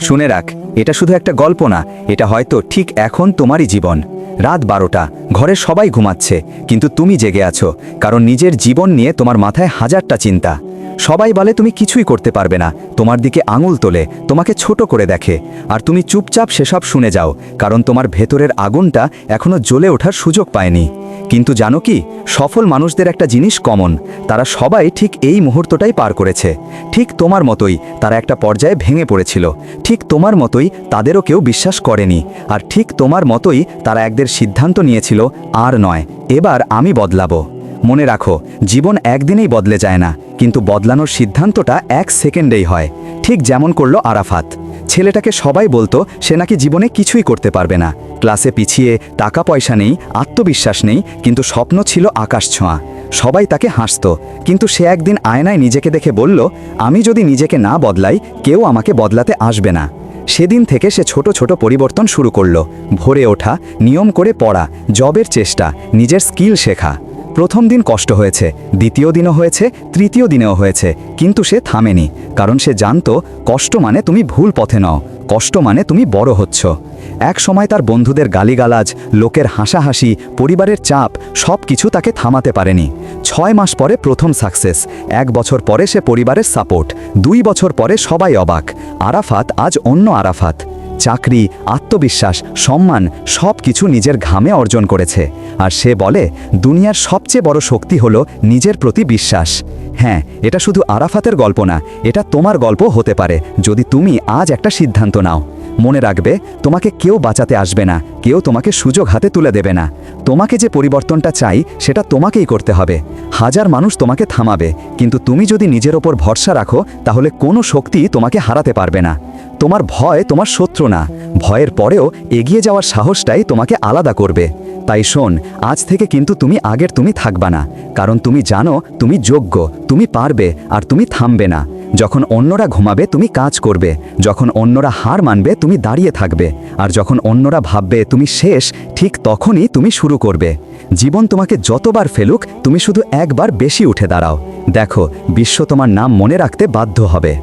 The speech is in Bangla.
শুনে রাখ, এটা শুধু একটা গল্প না, এটা হয়তো ঠিক এখন তোমারই জীবন। রাত বারোটা, ঘরে সবাই ঘুমাচ্ছে, কিন্তু তুমি জেগে আছো, কারণ নিজের জীবন নিয়ে তোমার মাথায় হাজারটা চিন্তা। সবাই বলে, তুমি কিছুই করতে পারবে না। তোমার দিকে আঙুল তোলে, তোমাকে ছোট করে দেখে। আর তুমি চুপচাপ সেসব শুনে যাও, কারণ তোমার ভেতরের আগুনটা এখনও জ্বলে ওঠার সুযোগ পায়নি। কিন্তু জানো কি, সফল মানুষদের একটা জিনিস কমন। তারা সবাই ঠিক এই মুহূর্তটাই পার করেছে। ঠিক তোমার মতোই, তারা একটা পর্যায়ে ভেঙে পড়েছিল। ঠিক তোমার মতোই, তাদেরও কেউ বিশ্বাস করেনি। আর ঠিক তোমার মতোই, তারা একদের সিদ্ধান্ত নিয়েছিল, আর নয়। এবার আমি বদলাবো। মনে রাখো, জীবন একদিনেই বদলে যায় না। কিন্তু বদলানোর সিদ্ধান্তটা এক সেকেন্ডেই হয়। ঠিক যেমন করল আরাফাত। ছেলেটাকে সবাই বলতো, সে নাকি জীবনে কিছুই করতে পারবে না। ক্লাসে পিছিয়ে টাকা পয়সা নেই, আত্মবিশ্বাস নেই, কিন্তু স্বপ্ন ছিল আকাশ ছোঁয়া। সবাই তাকে হাসত। কিন্তু সে একদিন আয়নায় নিজেকে দেখে বলল, আমি যদি নিজেকে না বদলাই, কেউ আমাকে বদলাতে আসবে না। সেদিন থেকে সে ছোট ছোট পরিবর্তন শুরু করল। ভোরে ওঠা, নিয়ম করে পড়া, জবের চেষ্টা, নিজের স্কিল শেখা। প্রথম দিন কষ্ট হয়েছে, দ্বিতীয় দিনও হয়েছে, তৃতীয় দিনেও হয়েছে, কিন্তু সে থামেনি, কারণ সে জানতো কষ্ট মানে তুমি ভুল পথে নও, কষ্ট মানে তুমি বড় হচ্ছ। এক সময় তার বন্ধুদের গালিগালাজ, লোকের হাসাহাসি, পরিবারের চাপ সব কিছু তাকে থামাতে পারেনি। ছয় মাস পরে প্রথম সাকসেস, এক বছর পরে সে পরিবারের সাপোর্ট, দুই বছর পরে সবাই অবাক, আরাফাত আজ অন্য আরাফাত। চাকরি, আত্মবিশ্বাস, সম্মান সব কিছু নিজের ঘামে অর্জন করেছে। আর সে বলে, দুনিয়ার সবচেয়ে বড় শক্তি হলো নিজের প্রতি বিশ্বাস। হ্যাঁ এটা শুধু আরাফাতের গল্প না, এটা তোমার গল্প হতে পারে, যদি তুমি আজ একটা সিদ্ধান্ত নাও। মনে রাখবে, তোমাকে কেউ বাঁচাতে আসবে না, কেউ তোমাকে সুযোগ হাতে তুলে দেবে না। তোমাকে যে পরিবর্তনটা চাই, সেটা তোমাকেই করতে হবে। হাজার মানুষ তোমাকে থামাবে, কিন্তু তুমি যদি নিজের ওপর ভরসা রাখো, তাহলে কোনো শক্তি তোমাকে হারাতে পারবে না। তোমার ভয় তোমার শত্রু না। ভয়ের পরেও এগিয়ে যাওয়ার সাহসটাই তোমাকে আলাদা করবে। তাই শোন, আজ থেকে কিন্তু তুমি আগের তুমি থাকবা না, কারণ তুমি জানো, তুমি যোগ্য, তুমি পারবে, আর তুমি থামবে না। যখন অন্যরা ঘুমাবে, তুমি কাজ করবে। যখন অন্যরা হার মানবে, তুমি দাঁড়িয়ে থাকবে। আর যখন অন্যরা ভাববে, তুমি শেষ, ঠিক তখনই তুমি শুরু করবে। জীবন তোমাকে যতবার ফেলুক, তুমি শুধু একবার বেশি উঠে দাঁড়াও। দেখো, বিশ্ব তোমার নাম মনে রাখতে বাধ্য হবে।